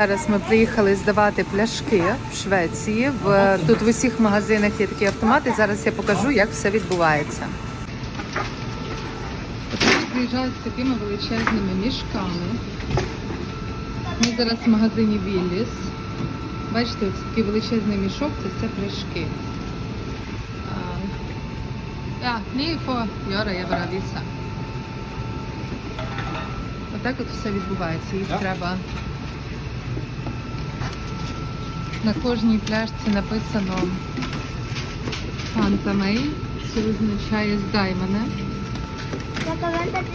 Зараз ми приїхали здавати пляшки в Швеції. В тут в усіх магазинах є такі автомати. Зараз я покажу, як все відбувається. Приїжджають з такими величезними мішками. Ми зараз в магазині Вілліс. Бачите, ось такий величезний мішок це все пляшки. Era vissa. Отак от все відбувається. Їх треба. На кожній пляшці написано Fanta May. Це означає здай мене.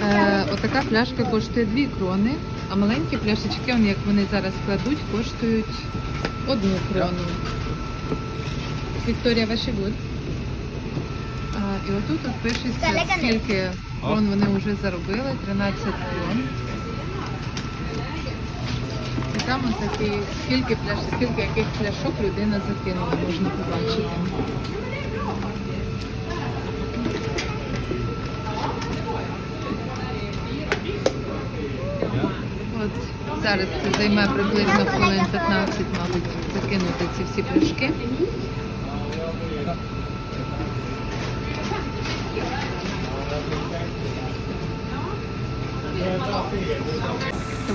Е, отака пляшка коштує 2 крони, а маленькі пляшечки, он, як вони зараз кладуть, коштують 1 крону. Вікторія, ваші гуд. А, і отут от пишеться, скільки крон вони вже заробили, 13 крон. І там от такий, скільки пляш, скільки яких пляшок людина закинула, можна побачити. От зараз це займе приблизно хвилин 15, мабуть, закинути ці всі пляшки.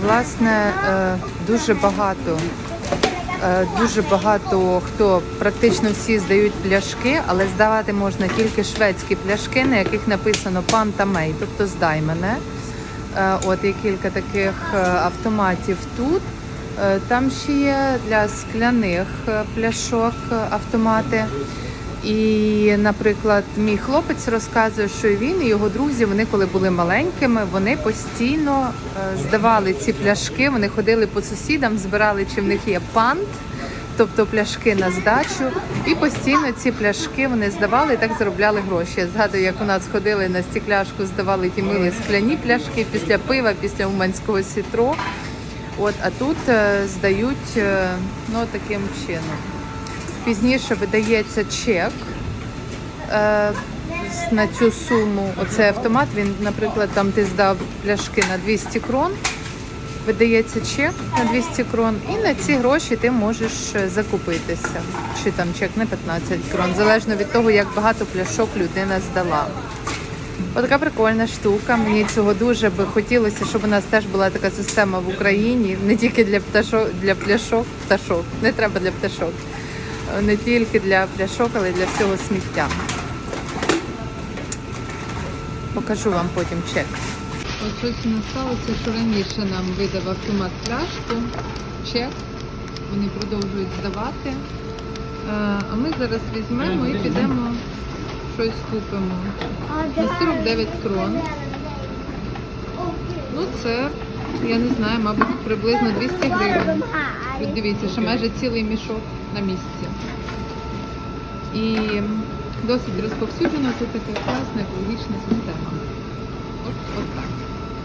Власне, е, дуже багато. е, Дуже багато хто практично всі здають пляшки, але здавати можна тільки шведські пляшки, на яких написано пан та мей, тобто здай мене. Е, От є кілька таких автоматів тут. Там ще є для скляних пляшок автомати. І, наприклад, мій хлопець розказує, що він і його друзі, вони коли були маленькими, вони постійно е, здавали ці пляшки. Вони ходили по сусідам, збирали, чи в них є пант, тобто пляшки на здачу. І постійно ці пляшки вони здавали і так заробляли гроші. Я згадую, як у нас ходили на стекляшку, здавали ті мили скляні пляшки після пива, після уманського сітро. От, а тут е, здають е, ну, таким чином. Пізніше видається чек е, на цю суму. Оцей автомат, він, наприклад, там ти здав пляшки на 200 крон, видається чек на 200 крон, і на ці гроші ти можеш е, закупитися. Чи там чек на 15 крон, залежно від того, як багато пляшок людина здала. Отака прикольна штука. Мені цього дуже би хотілося, щоб у нас теж була така система в Україні, не тільки для пташок, для пляшок, пташок, не треба для пташок, не тільки для пляшок, але й для всього сміття. Покажу вам потім чек. От щось не сталося, що раніше нам видав автомат пляшку, чек. Вони продовжують здавати. Е, А ми зараз візьмемо і підемо щось купимо. На 49 крон. Ну це, я не знаю, мабуть, приблизно 200 гривень. От дивіться, що майже цілий мішок на місці. І досить розповсюджена тут така класна екологічна система.